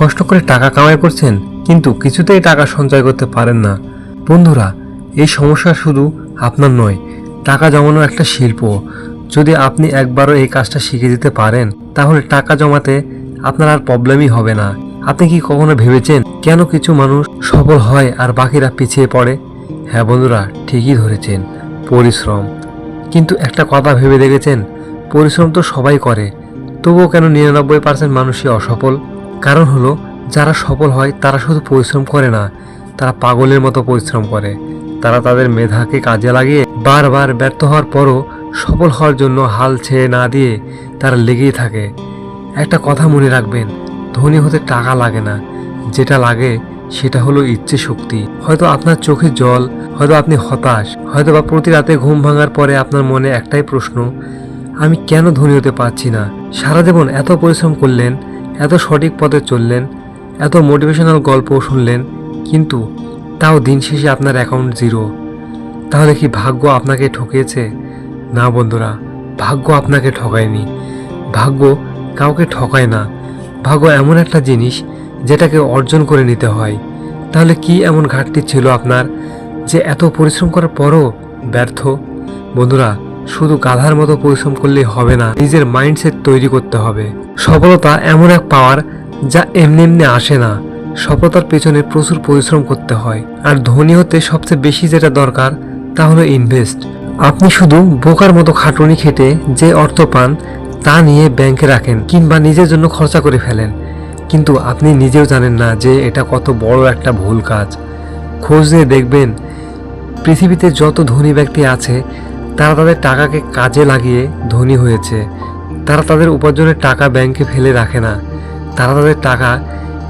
কষ্ট করে টাকা কামাই করছেন, কিন্তু কিছুতেই টাকা সঞ্চয় করতে পারেন না। বন্ধুরা, এই সমস্যা শুধু আপনার নয়, টাকা জমানো একটা শিল্প। যদি আপনি একবারও এই কাজটা শিখে দিতে পারেন, তাহলে টাকা জমাতে আপনার আর প্রবলেমই হবে না। আপনি কি কখনো ভেবেছেন কেন কিছু মানুষ সফল হয় আর বাকিরা পিছিয়ে পড়ে? হ্যাঁ বন্ধুরা, ঠিকই ধরেছেন, পরিশ্রম। কিন্তু একটা কথা ভেবে দেখেছেন, পরিশ্রম তো সবাই করে, তবুও কেন নিরানব্বই পার্সেন্ট মানুষই অসফল? কারণ হলো, যারা সফল হয়, তারা শুধু পরিশ্রম করে না, তারা পাগলের মতো পরিশ্রম করে। তারা তাদের মেধাকে কাজে লাগিয়ে বারবার ব্যর্থ হওয়ার পরও সফল হওয়ার জন্য হাল ছেড়ে না দিয়ে তারা লেগেই থাকে। একটা কথা মনে রাখবেন, ধনী হতে টাকা লাগে না। যেটা লাগে, সেটা হলো ইচ্ছে শক্তি। হয়তো আপনার চোখে জল, হয়তো আপনি হতাশ, হয়তো বা প্রতি রাতে ঘুম ভাঙার পরে আপনার মনে একটাই প্রশ্ন, আমি কেন ধনী হতে পারছি না? সারা জীবন এত পরিশ্রম করলেন এত সঠিক পথে চললেন, এত মোটিভেশনাল গল্প শুনলেন, কিন্তু তাও দিন শেষে আপনার অ্যাকাউন্ট জিরো তাহলে কি ভাগ্য আপনাকে ঠকিয়েছে? না বন্ধুরা, ভাগ্য আপনাকে ঠকায়নি। ভাগ্য কাউকে ঠকায় না। ভাগ্য এমন একটা জিনিস যেটাকে অর্জন করে নিতে হয়। তাহলে কি এমন ঘাটতি ছিল আপনার যে এত পরিশ্রম করার পরও ব্যর্থ? বন্ধুরা শুধু গাধার মতো পরিশ্রম করলেই হবে না, নিজের মাইন্ডসেট তৈরি করতে হবে। সফলতা এমন এক পাওয়ার যা এমনি এমনি আসে না। সফলতার পেছনে প্রচুর পরিশ্রম করতে হয়। আর ধনী হতে সবচেয়ে বেশি যেটা দরকার, তা হলো ইনভেস্ট আপনি শুধু বোকার মতো খাটুনি খেটে যে অর্থ পান, তা নিয়ে ব্যাংকে রাখেন কিংবা নিজের জন্য খরচা করে ফেলেন। কিন্তু আপনি নিজেও জানেন না যে এটা কত বড় একটা ভুল কাজ। খোঁজ নিয়ে দেখবেন, পৃথিবীতে যত ধনী ব্যক্তি আছে তারা তাদের টাকাকে কাজে লাগিয়ে ধনী হয়েছে। তারা তাদের উপার্জনের টাকা ব্যাংকে ফেলে রাখে না। তারা তাদের টাকা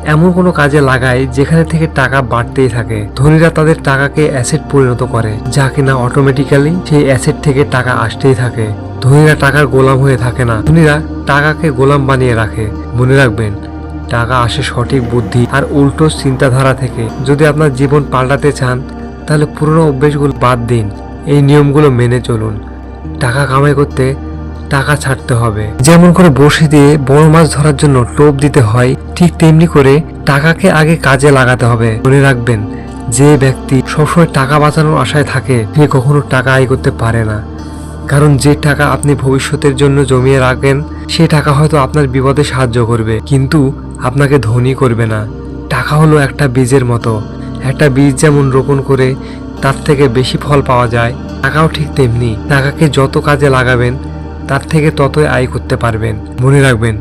এমন কোনো কাজে লাগায় যেখানে থেকে টাকা বাড়তেই থাকে। ধনীরা তাদের টাকাকে অ্যাসেট পরিণত করে, যা কিনা অটোমেটিক্যালি সেই অ্যাসেট থেকে টাকা আসতেই থাকে। ধনীরা টাকার গোলাম হয়ে থাকে না। ধনীরা টাকাকে গোলাম বানিয়ে রাখে। মনে রাখবেন, টাকা আসে সঠিক বুদ্ধি আর উল্টো চিন্তাধারা থেকে। যদি আপনার জীবন পাল্টাতে চান, তাহলে পুরনো অভ্যেসগুলো বাদ দিন। এই নিয়মগুলো মেনে চলুন। টাকা কামাই করতে টাকা ছাড়তে হবে। যেমন করে বসে দিয়ে বড় মাছ ধরার জন্য টোপ দিতে হয়, ঠিক তেমনি করে টাকাকে আগে কাজে লাগাতে হবে। মনে রাখবেন, যে ব্যক্তি সবসময় টাকা বাঁচানোর আশায় থাকে, সে কখনো টাকা আয় করতে পারে না। কারণ যে টাকা আপনি ভবিষ্যতের জন্য জমিয়ে রাখবেন সে টাকা হয়তো আপনার বিপদে সাহায্য করবে। কিন্তু আপনাকে ধনী করবে না। টাকা হলো একটা বীজের মতো। একটা বীজ যেমন রোপণ করে তার থেকে বেশি ফল পাওয়া যায়। টাকাও ঠিক তেমনি। টাকাকে যত কাজে লাগাবেন, তার থেকে ততই আয় করতে পারবেন। মনে রাখবেন,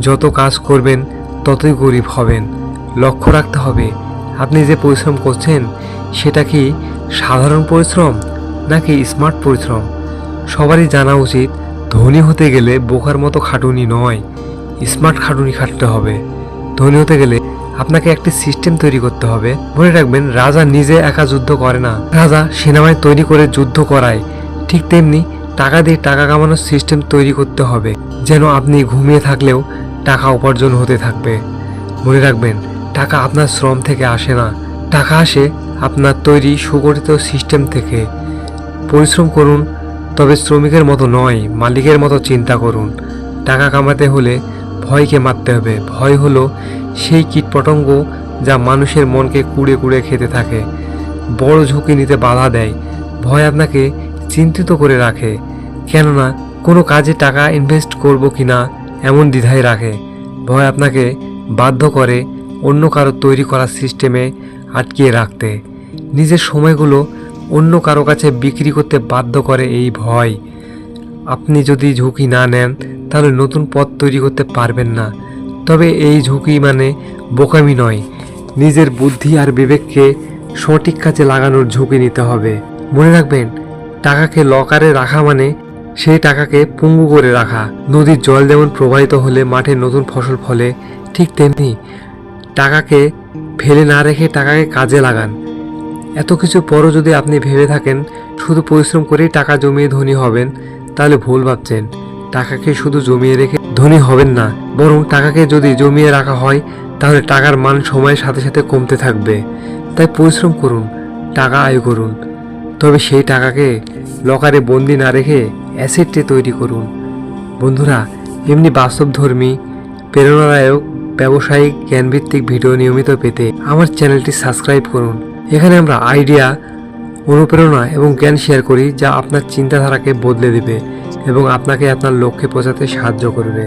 যত কাজ করবেন, ততই গরিব হবেন। লক্ষ্য রাখতে হবে, আপনি যে পরিশ্রম করছেন, সেটা কি সাধারণ পরিশ্রম নাকি স্মার্ট পরিশ্রম? সবারই জানা উচিত, ধনী হতে গেলে বোকার মতো খাটুনি নয়, স্মার্ট খাটুনি খাটতে হবে। ধনী হতে গেলে আপনাকে একটি সিস্টেম তৈরি করতে হবে। মনে রাখবেন, রাজা নিজে একা যুদ্ধ করে না। রাজা সেনাবাহিনী তৈরি করে যুদ্ধ করায়। ঠিক তেমনি টাকা দিয়ে টাকা কামানোর সিস্টেম তৈরি করতে হবে, যেন আপনি ঘুমিয়ে থাকলেও টাকা উপার্জন হতে থাকবে। মনে রাখবেন, টাকা আপনার শ্রম থেকে আসে না। টাকা আসে আপনার তৈরি সুগঠিত সিস্টেম থেকে। পরিশ্রম করুন, তবে শ্রমিকের মতো নয়, মালিকের মতো চিন্তা করুন। টাকা কামাতে হলে ভয়কে মারতে হবে। ভয় হলো সেই কীটপতঙ্গ যা মানুষের মনকে কুড়ে কুড়ে খেতে থাকে। বড় ঝুঁকি নিতে বাধা দেয়। ভয় আপনাকে চিন্তিত করে রাখে। কেননা কোনো কাজে টাকা ইনভেস্ট করব কি না এমন দ্বিধায় রাখে। ভয় আপনাকে বাধ্য করে অন্য কারও তৈরি করা সিস্টেমে আটকিয়ে রাখতে। নিজের সময়গুলো অন্য কারও কাছে বিক্রি করতে বাধ্য করে এই ভয়। আপনি যদি ঝুঁকি না নেন তাহলে নতুন পথ তৈরি করতে পারবেন না। তবে এই ঝুঁকি মানে বোকামি নয়। নিজের বুদ্ধি আর বিবেককে সঠিক কাজে লাগানোর ঝুঁকি নিতে হবে। মনে রাখবেন, টাকাকে লকারে রাখা মানে সেই টাকাকে পুঙ্গু করে রাখা। নদীর জল যেমন প্রবাহিত হলে মাঠে নতুন ফসল ফলে, ঠিক তেমনি টাকাকে ফেলে না রেখে টাকাকে কাজে লাগান। এত কিছু পরও যদি আপনি ভেবে থাকেন, শুধু পরিশ্রম করেই টাকা জমিয়ে ধনী হবেন, তাহলে ভুল ভাবছেন। টাকাকে শুধু জমিয়ে রেখে ধনী হবেন না, বরং টাকাকে যদি জমিয়ে রাখা হয়, তাহলে টাকার মান সময়ের সাথে সাথে কমতে থাকবে। তাই পরিশ্রম করুন, টাকা আয় করুন। তবে সেই টাকাকে লকারে বন্দি না রেখে অ্যাসেটে তৈরি করুন। বন্ধুরা, এমনি বাস্তবধর্মী, প্রেরণাদায়ক, ব্যবসায়িক, জ্ঞানভিত্তিক ভিডিও নিয়মিত পেতে আমার চ্যানেলটি সাবস্ক্রাইব করুন। এখানে আমরা আইডিয়া, অনুপ্রেরণা এবং জ্ঞান শেয়ার করি যা আপনার চিন্তাধারাকে বদলে দেবে। এবং আপনাকে আপনার লক্ষ্যে পৌঁছাতে সাহায্য করবে।